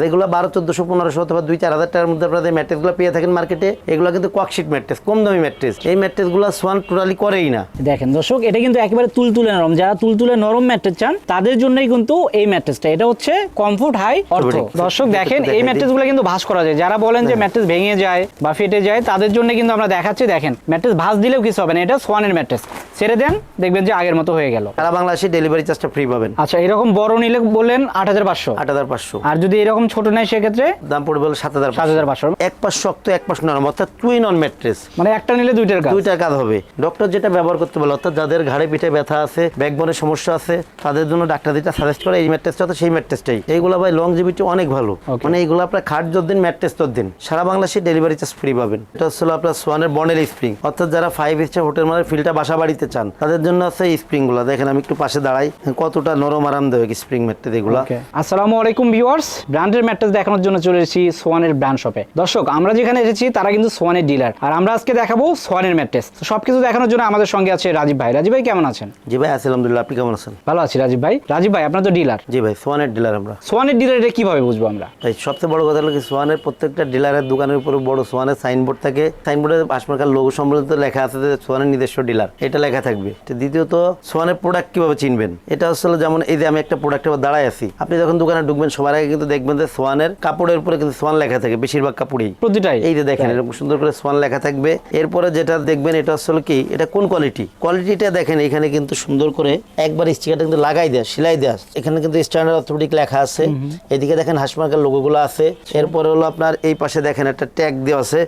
যেগুলো বারো চোদ্দশো পনেরোশো অথবা দুই চার হাজার টাকার মধ্যে আপনাদের ম্যাট্রেসগুলো পেয়ে থাকেন মার্কেটে এগুলো কিন্তু ককশিট ম্যাট্রেস কম দামি ম্যাট্রেস। এই ম্যাট্রেসগুলো সোয়ান টোটালি করেই না। দেখেন দর্শক এটা কিন্তু একেবারে তুলতুলে নরম। যারা তুলতুলে নরম ম্যাট্রেস চান তাদের জন্যই কিন্তু এই ম্যাট্রেসটা। এটা হচ্ছে কমফোর্ট হাই অর্থ দর্শক দেখেন এই। ম্যাট্রেসগুলো কিন্তু ভাঁজ করা যায়। যারা বলেন যে ম্যাট্রেস ভেঙে যায় বা ফেটে যায় তাদের জন্য কিন্তু আমরা দেখাচ্ছি দেখেন ম্যাট্রেস ভাস দিলেও কিছু হবে না। এটা সোয়ানের ম্যাট্রেস। ছেড়ে দেন দেখবেন যে আগের মতো হয়ে গেল। সারা বাংলাদেশে ডেলিভারি চার্জটা ফ্রি পাবেন। আচ্ছা এরকম বড় নিলে বললেন আট হাজার পাঁচশো। আট হাজার পাঁচশো। আর যদি এরকম ছোট নেয় সেক্ষেত্রে দাম পড়বে হলো সাত হাজার সাত হাজার পাঁচশো। এক পাশ শক্ত এক পাশ নরম অর্থাৎ টুইন অন ম্যাট্রেস মানে একটা নিলে দুইটার কাজ। দুইটা কাজ হবে। ডক্টর যেটা ব্যবহার করতে বলে অর্থাৎ যাদের ঘাড়ে পিঠে ব্যথা আছে ব্যাকবোনের সমস্যা আছে তাদের জন্য ডাক্তার যেটা সাজেস্ট করে এই ম্যাট্রেসটা তো সেই ম্যাট্রেসটাই এইগুলো ভাই লংজিভিটি অনেক ভালো। মানে এইগুলো আপনার খাট যতদিন ম্যাট্রেস ততদিন। সারা বাংলাদেশে ডেলিভারি চার্জ ফ্রি পাবেন। এটা হচ্ছে আপনার সোয়ানের বনের স্প্রিং অর্থাৎ যারা ফাইভ স্টার হোটেল মানে ফিল্ডটা বাসা বাড়িতে চান তাদের জন্য আছে এই স্প্রিংগুলো দেখেন আমি একটু পাশে দাঁড়াই। কতটা নরম আরামদায়ক স্প্রিং ম্যাট্রেস এগুলো। আসসালামু আলাইকুম ভিউয়ার্স ব্র্যান্ডের ম্যাট্রেস দেখানোর জন্য চলে এসেছি সোয়ানের ব্র্যান্ড শপে দর্শক আমরা যেখানে এসেছি তারা কিন্তু সোয়ানের ডিলার আর আমরা আজকে দেখাবো সোয়ানের ম্যাট্রেস সবকিছু দেখানোর জন্য আমাদের সঙ্গে আছে রাজীব ভাই। রাজীব ভাই কেমন আছেন? জি ভাই আলহামদুলিল্লাহ। আপনি কেমন আছেন? ভালো আছি রাজীব ভাই। রাজীব ভাই আপনার তো ডিলার জি ভাই সোয়ানের ডিলার আমরা। সোয়ানের ডিলার এটা কীভাবে বুঝব আমরা? ভাই সবচেয়ে বড় কথা হলো কি সোয়ানের প্রত্যেকটা ডিলারের দোকানের উপরে বড় সোয়ানের সাইনবোর্ড থাকে। সাইনবোর্ডে হাসপাতাল লোগো সম্বলিত লেখা আছে যে সোয়ানের নিজস্ব ডিলার এটা লেখা থাকবে। তো দ্বিতীয়ত সোয়ানের প্রোডাক্ট কীভাবে চিনবেন? এটা আসলে যেমন এই যে আমি একটা প্রোডাক্টের উপর দাঁড়ায় আছি। আপনি যখন দোকানে ঢুকবেন সবার আগে কিন্তু দেখবেন যে সোয়ানের কাপড়ের উপরে কিন্তু সোয়ান লেখা থাকে বেশিরভাগ কাপড়েই। প্রতিটাই। এই যে দেখেন এরকম সুন্দর করে সোয়ান লেখা থাকবে। এরপরে যেটা দেখবেন এটা আসলে কি এটা কোন কোয়ালিটি কোয়ালিটিটা দেখেন এখানে কিন্তু সুন্দর করে একবার স্টিকারটা কিন্তু লাগাই দেয় সেলাই দেয়। এখানে কিন্তু স্ট্যান্ডার্ড অর্থোপেডিক লেখা আছে। এদিকে দেখেন হাসমার্কার লোগোগুলো আছে। এরপরে হলো আপনার এই পাশে দেখেন একটা ট্যাগ দেওয়া আছে।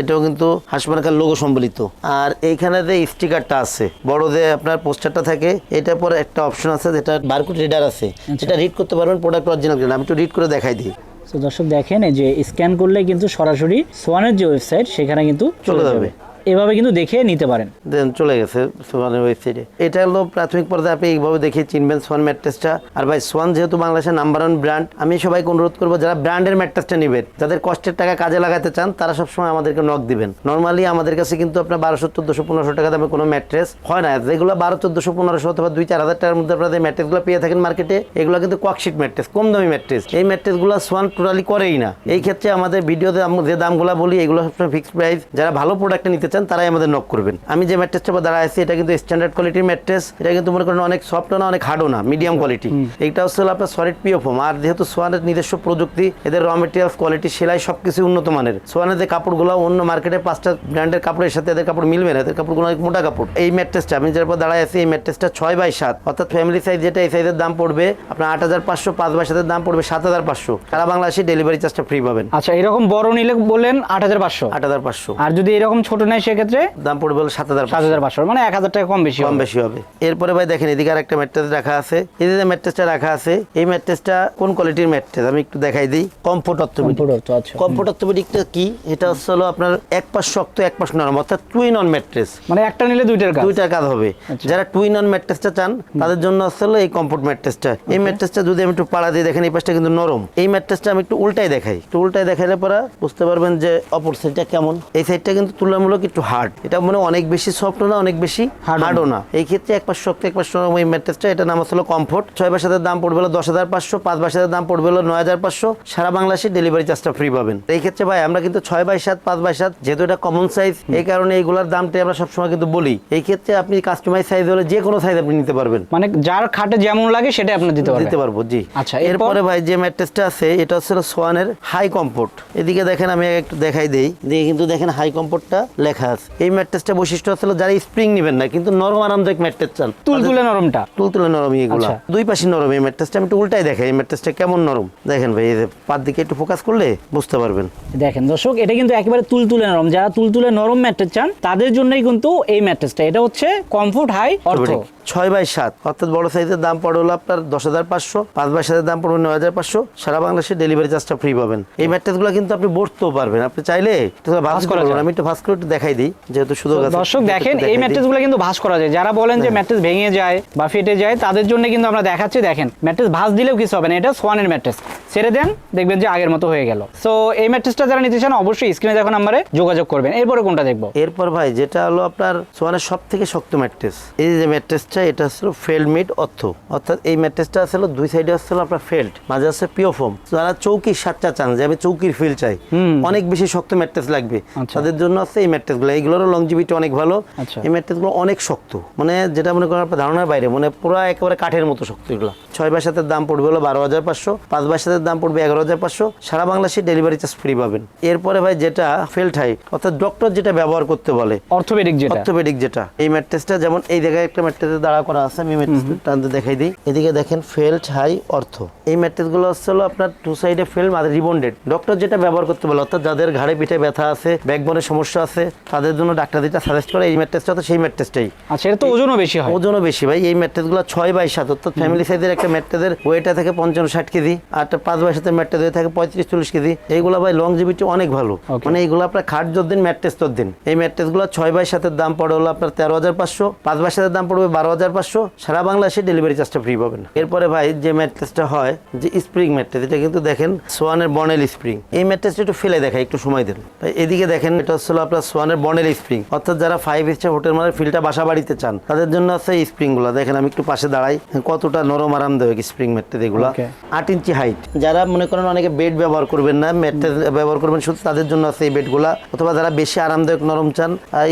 এটাও কিন্তু হাসমার্কার লোগো সম্বলিত। আর এইখানে যে স্টিকারটা আছে বড় যে আপনার পোস্টারটা থাকে এটার পরে একটা অপশন আছে যেটা বারকোড রিডার আছে। যেটা রিড করতে পারবেন প্রোডাক্ট অরিজিনাল কিনা। আমি একটু রিড করে দেখাই দিই তো দর্শক দেখেন এই যে স্ক্যান করলে কিন্তু সরাসরি সোয়ানের যে ওয়েবসাইট সেখানে কিন্তু চলে যাবে। এভাবে কিন্তু দেখে নিতে পারেন। দেন চলে গেছে সোয়ানের ওয়েবসাইটে এটা হলো প্রাথমিক পর্যায়ে আপনি এইভাবে দেখে চিনবেন সোয়ান ম্যাট্রেসটা আর ভাই সোয়ান যেহেতু বাংলাদেশের নাম্বার ওয়ান ব্র্যান্ড আমি সবাইকে অনুরোধ করব যারা ব্র্যান্ডের ম্যাট্রেসটা নেবেন, যাদের কষ্টের টাকা কাজে লাগাতে চান, তারা সবসময় আমাদেরকে নক দিবেন। নর্মালি আমাদের কাছে কিন্তু আপনার বারোশো চোদ্দশো পনেরোশো টাকা দামে কোনো ম্যাট্রেস হয় না। যেগুলো বারো চোদ্দশো পনেরোশো অথবা দুই, চার হাজার টাকার মধ্যে আপনাদের ম্যাট্রেসগুলো পেয়ে থাকেন মার্কেটে এগুলো কিন্তু ককশিট ম্যাট্রেস কম দামি ম্যাট্রেস এই ম্যাট্রেসগুলো সোয়ান টোটালি করেই না। এই ক্ষেত্রে আমাদের ভিডিওতে যে দামগুলো বলি, এগুলো সবসময় ফিক্সড প্রাইস যারা ভালো প্রোডাক্ট নিতে চান তারাই আমাদের নক করবেন। আমি যে ম্যাট্রেসটা উপর দাঁড়ায় আছি এটা কিন্তু স্ট্যান্ডার্ড কোয়ালিটির ম্যাট্রেস এটা কিন্তু মনে করেন অনেক সফট না অনেক হার্ডও না মিডিয়াম কোয়ালিটি এইটা হচ্ছে আপনার সলিড পিও ফোম আর যেহেতু সোয়ানের নিজস্ব প্রযুক্তি এদের র মেটেরিয়ালস কোয়ালিটি সেলাই সবকিছু উন্নত মানের। সোয়ানের যে কাপড়গুলো অন্য মার্কেটে পাঁচটা ব্র্যান্ডের কাপড়ের সাথে এদের কাপড় মিলবে না এদের কাপড়গুলো অনেক মোটা কাপড়। এই ম্যাট্রেসটা আমি যার উপর দাঁড়ায় আছি এই ম্যাট্রেসটা ছয় বাই সাত। অর্থাৎ ফ্যামিলি সাইজ যেটা এই সাইজের দাম পড়বে আপনার আট হাজার পাঁচশো পাঁচ বাই সাতের দাম পড়বে সাত হাজার পাঁচশো। সারা বাংলাদেশে ডেলিভারি চার্জটা ফ্রি পাবেন। আচ্ছা এরকম বড় নিলে বললেন আট হাজার পাঁচশো। আট হাজার পাঁচশো। আর যদি এরকম ছোট নেয় সেক্ষেত্রে দাম পড়বে হলো সাত হাজার সাত হাজার পাঁচশো মানে এক হাজার টাকা কম বেশি কম বেশি হবে। এরপরে ভাই দেখেন এদিকে আর একটা ম্যাট্রেস রাখা আছে। এই যে ম্যাট্রেসটা রাখা আছে এই ম্যাট্রেসটা কোন কোয়ালিটির ম্যাট্রেস আমি একটু দেখাই দিই। Comfort orthopedic. আচ্ছা। কমফোর্ট অর্থোপেডিকটা কি? এটা হচ্ছে হলো আপনার এক পাশ শক্ত এক পাশ নরম অর্থাৎ টুইন অন ম্যাট্রেস মানে একটা নিলে দুইটার কাজ। দুইটা কাজ হবে। যারা টুইন অন ম্যাট্রেসটা চান তাদের জন্য হচ্ছে হলো এই কমফোর্ট ম্যাট্রেসটা এই ম্যাট্রেসটা যদি আমি একটু পাড়া দিয়ে দেখেন এই পাশটা কিন্তু নরম। এই ম্যাট্রেসটা আমি একটু উল্টাই দেখাই। একটু উল্টাই দেখাইলে পরে বুঝতে পারবেন যে অপর সাইডটা কেমন। এই সাইডটা কিন্তু তুলনামূলক একটু হার্ড এটা মানে অনেক বেশি সফট না অনেক বেশি হার্ডও না। এই ক্ষেত্রে এক পাশ শক্ত এক পাশ নরম এই ম্যাট্রেসটা এটা নাম হলো কমফোর্ট ছয় বাসাদের দাম পড়বে হলো দশ হাজার পাঁচশো পাঁচ বাসাদের দাম পড়বে হলো নয় হাজার পাঁচশো। সারা বাংলাদেশে ডেলিভারি চার্জটা ফ্রি পাবেন। এই ক্ষেত্রে ভাই আমরা কিন্তু ছয় বাই সাত পাঁচ বাই সাত যেহেতু এটা কমন সাইজ এই কারণে এইগুলোর দামটাই আমরা সবসময় কিন্তু বলি। এই ক্ষেত্রে আপনি কাস্টমাইজ সাইজ হলে যে কোনো সাইজ আপনি নিতে পারবেন। মানে যার খাটে যেমন লাগে সেটা আপনি দিতে পারবেন। দিতে পারব জি। আচ্ছা, এরপরে? ভাই যে ম্যাট্রেসটা আছে এটা হচ্ছে সোয়ানের হাই কমফোর্ট এদিকে দেখেন আমি একটু দেখাই দেই। দিয়ে কিন্তু দেখেন হাই কমফোর্টটা লেখা আছে এই ম্যাট্রেসটা বৈশিষ্ট্য হলো যারা স্প্রিং নেবেন না কিন্তু নরম আরামদায়ক ম্যাট্রেস চান। তুলতুলে নরমটা। তুলতুলে নরম এগুলো। আচ্ছা। দুই পাশে নরম এই ম্যাট্রেসটা আমি একটু উল্টাই দেখাই এই ম্যাট্রেসটা কেমন নরম? দেখেন ভাই এই যে পার দিকে একটু ফোকাস করলে বুঝতে পারবেন। দেখেন দর্শক এটা কিন্তু একেবারে তুলতুলে নরম। যারা তুলতুলে নরম ম্যাট্রেস চান তাদের জন্যই কিন্তু এই ম্যাট্রেসটা এটা হচ্ছে কমফোর্ট হাই অর্থ। ছয় বাই সাত অর্থাৎ বড় সাইজের দাম পড়ে হলো আপনার দশ হাজার পাঁচশো পাঁচ বাই সাতের দাম পড়বে নয় হাজার পাঁচশো। সারা বাংলাদেশে ডেলিভারি চার্জটা ফ্রি পাবেন। এই ম্যাট্রেসগুলো কিন্তু আপনি বসতেও পারবেন। আপনি চাইলে ভাঁজ করা আমি একটু ভাঁজ করে একটু দেখাই দেখাই দিই যেহেতু আছে দর্শক দেখেন এই। ম্যাট্রেসগুলো কিন্তু ভাঁজ করা যায়। যারা বলেন যে ম্যাট্রেস ভেঙে যায় বা ফেটে যায় তাদের জন্য কিন্তু আমরা দেখাচ্ছি দেখেন ম্যাট্রেস ভাঁজ দিলেও কিছু হবে না এটা সোয়ানের ম্যাট্রেস। ছেড়ে দেন দেখবেন যে আগের মতো হয়ে গেল। সো এই ম্যাট্রেসটা যারা নিতে চান অবশ্যই স্ক্রিনে দেখো নাম্বারে যোগাযোগ করবেন। এরপরে কোনটা দেখব? এরপর ভাই যেটা হলো আপনার সোয়ানের সব থেকে শক্ত ম্যাট্রেস। এই যে ম্যাট্রেসটা এটা হচ্ছিল ফেল্ড মিড অর্থ। অর্থাৎ এই ম্যাট্রেসটা আসলে দুই সাইডে আসছিল আপনার ফেল্ড মাঝে আছে পিও ফোম যারা চৌকির সাতটা চান যে আমি চৌকির ফিল চাই অনেক বেশি শক্ত ম্যাট্রেস লাগবে। আচ্ছা। তাদের জন্য আছে এই ম্যাট্রেসগুলো এইগুলোরও লংজিভিটি অনেক ভালো। আচ্ছা। এই ম্যাট্রেসগুলো অনেক শক্ত। মানে যেটা মনে করেন আপনার ধারণার বাইরে মানে পুরো একেবারে কাঠের মতো শক্ত এগুলো। ছয় বাই সাতের দাম পড়বে হলো বারো হাজার পাঁচশো পাঁচ বাই সাতের দাম পড়বে এগারো হাজার পাঁচশো। সারা বাংলাদেশে ডেলিভারি চার্জ ফ্রি পাবেন। এরপরে ভাই যেটা ফেল্ট হাই অর্থাৎ ডক্টর যেটা ব্যবহার করতে বলে অর্থোপেডিক যেটা। অর্থোপেডিক যেটা। এই ম্যাট্রেসটা যেমন এই জায়গায় একটা ম্যাট্রেসে দাঁড়া করা আছে আমি ম্যাট্রেসটা টানতে দেখাই দিই। এদিকে দেখেন ফেল্ট হাই অর্থ এই ম্যাট্রেসগুলো হচ্ছে হলো আপনার টু সাইডে ফেল্ট আর রিবন্ডেড ডক্টর যেটা ব্যবহার করতে বলে অর্থাৎ যাদের ঘাড়ে পিঠে ব্যথা আছে ব্যাকবোনের সমস্যা আছে তাদের জন্য ডাক্তার যেটা সাজেস্ট করে এই ম্যাট্রেসটা তো সেই ম্যাট্রেসটাই আচ্ছা এটা তো ওজনও বেশি হয়। ওজনও বেশি ভাই। এই ম্যাট্রেসগুলো ছয় বাই সাত অর্থাৎ ফ্যামিলি সাইজের একটা ম্যাট্রেসের ওয়েটা থাকে পঞ্চান্ন ষাট কেজি আর একটা পাঁচ বাই সাতের ম্যাট্রেস হয়ে থাকে পঁয়ত্রিশ চল্লিশ কেজি। এইগুলো ভাই লং লংজিভিটি অনেক ভালো। মানে এইগুলো আপনার খাট দিন ম্যাট্রেস তোর দিন। এই ম্যাট্রেসগুলো ছয় বাই সাতের দাম পড়ে হলো আপনার তেরো হাজার পাঁচশো পাঁচ বাই সাতের দাম পড়বে বারো হাজার পাঁচশো। সারা বাংলাদেশে ডেলিভারি চার্জটা ফ্রি পাবেন। এরপরে ভাই যে ম্যাট্রেসটা হয় যে স্প্রিং ম্যাট্রেস এটা কিন্তু দেখেন সোয়ানের বনেল স্প্রিং এই ম্যাট্রেসটা একটু ফেলে দেখায় একটু সময় দিন। এদিকে দেখেন এটা হচ্ছে আপনার সোয়ানের বনেল স্প্রিং। অর্থাৎ যারা ফাইভ স্টার হোটেল মানে ফিলটা বাসা বাড়িতে চান তাদের জন্য আছে এই স্প্রিংগুলো। দেখেন আমি একটু পাশে দাঁড়াই। কতটা নরম আরামদায়ক স্প্রিং ম্যাট্রেস এগুলো। আট ইঞ্চি হাইট যারা মনে করেন অনেকে বেড ব্যবহার করবেন না ম্যাট্রেস ব্যবহার করবেন শুধু তাদের জন্য আছে এই বেডগুলা অথবা যারা বেশি আরামদায়ক নরম চান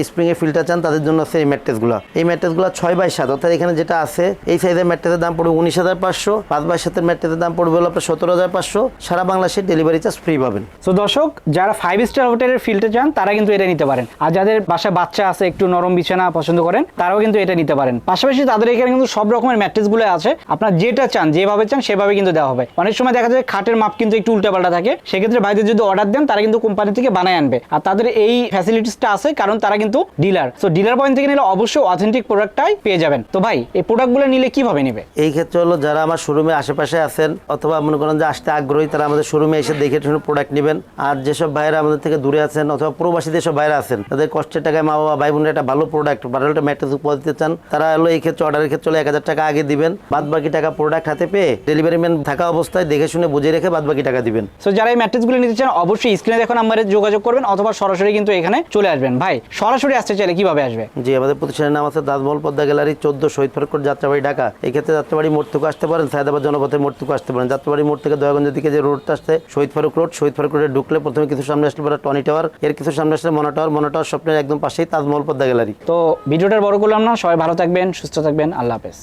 স্প্রিং এর ফিলটা চান তাদের জন্য আছে এই ম্যাট্রেসগুলো। এই ম্যাট্রেস ম্যাট্রেসগুলো ছয় বাই সাত। অর্থাৎ এখানে যেটা আছে এই সাইজের ম্যাট্রেসের দাম পড়বে উনিশ হাজার পাঁচশো। পাঁচ বাই সাতের ম্যাট্রেসের দাম পড়বে হলো আপনার সতেরো হাজার পাঁচশো। সারা বাংলাদেশে ডেলিভারি চার্জ ফ্রি পাবেন। তো দর্শক যারা ফাইভ স্টার হোটেলের ফিল্ডে চান তারা কিন্তু এটা নিতে পারেন। আর যাদের বাসায় বাচ্চা আছে, একটু নরম বিছানা পছন্দ করেন, তারাও কিন্তু এটা নিতে পারেন। পাশাপাশি তাদের এখানে কিন্তু সব রকমের ম্যাট্রেসগুলো আছে। আপনার যেটা চান, যেভাবে চান, সেভাবে কিন্তু দেওয়া হবে। অনেক সময় দেখা যায় খাটের মাপ কিন্তু একটু উল্টাপাল্টা থাকে। সেক্ষেত্রে বাইরে যদি অর্ডার দেন, তারা কিন্তু কোম্পানি থেকে বানায় আনবে। আর তাদের এই ফ্যাসিলিটিসটা আছে, কারণ তারা কিন্তু ডিলার তো ডিলার পয়েন্ট থেকে নিলে অবশ্যই অথেন্টিক প্রোডাক্টটাই পেয়ে যাবেন। তো ভাই, এই প্রোডাক্টগুলো নিলে কীভাবে নেবে? এই ক্ষেত্রে হলো যারা আমার শোরুমে আশেপাশে আছেন, অথবা মনে করেন যে আসতে আগ্রহী, তারা আমাদের শোরুমে এসে দেখে শুনে প্রোডাক্ট নেবেন। আর যেসব ভাইরা আমাদের থেকে দূরে আছেন, অথবা প্রবাসী যেসব ভাইরা আছেন তাদের কষ্টের টাকায় মা বাবা ভাই বোনের একটা ভালো প্রোডাক্ট ভালো একটা ম্যাট্রেস উপহার দিতে চান তারা হলো এই ক্ষেত্রে অর্ডারের ক্ষেত্রে এক হাজার টাকা আগে দিবেন বাদ বাকি টাকা প্রোডাক্ট হাতে পেয়ে ডেলিভারি ম্যান থাকা অবস্থায় দেখে শুনে বুঝে রেখে বাদ বাকি টাকা দিবেন। সো যারা এই ম্যাট্রেসগুলো নিতে চান অবশ্যই স্ক্রিনে দেখো নাম্বারে যোগাযোগ করবেন অথবা সরাসরি কিন্তু এখানে চলে আসবেন। ভাই সরাসরি আসতে চাইলে কীভাবে আসবে? জি আমাদের প্রতিষ্ঠানের নাম আছে দাসমহল পদ্মা গ্যালারি চোদ্দ শহীদ ফরকট যাত্রাবাড়ি ঢাকা। এই ক্ষেত্রে যাত্রাবাড়ি মোড় থেকে আসতে পারেন সায়দাবাদ জনপথের মোড় থেকে আসতে পারেন। যাত্রাবাড়ি মোড় থেকে দয়াগঞ্জের দিকে যে রোডটা আসছে শহীদ ফারুক রোড শহীদ ফারুক রোডে ঢুকলে প্রথমে কিছু সামনে আসলে পরে টনি টাওয়ার এর কিছু সামনে আসলে মনা টাওয়ার মনা টাওয়ার স্বপ্নের একদম পাশেই তাজমহল পদ্মা গ্যালারি। তো ভিডিওটার বড় করলাম না, সবাই ভালো থাকবেন, সুস্থ থাকবেন, আল্লাহ হাফেজ।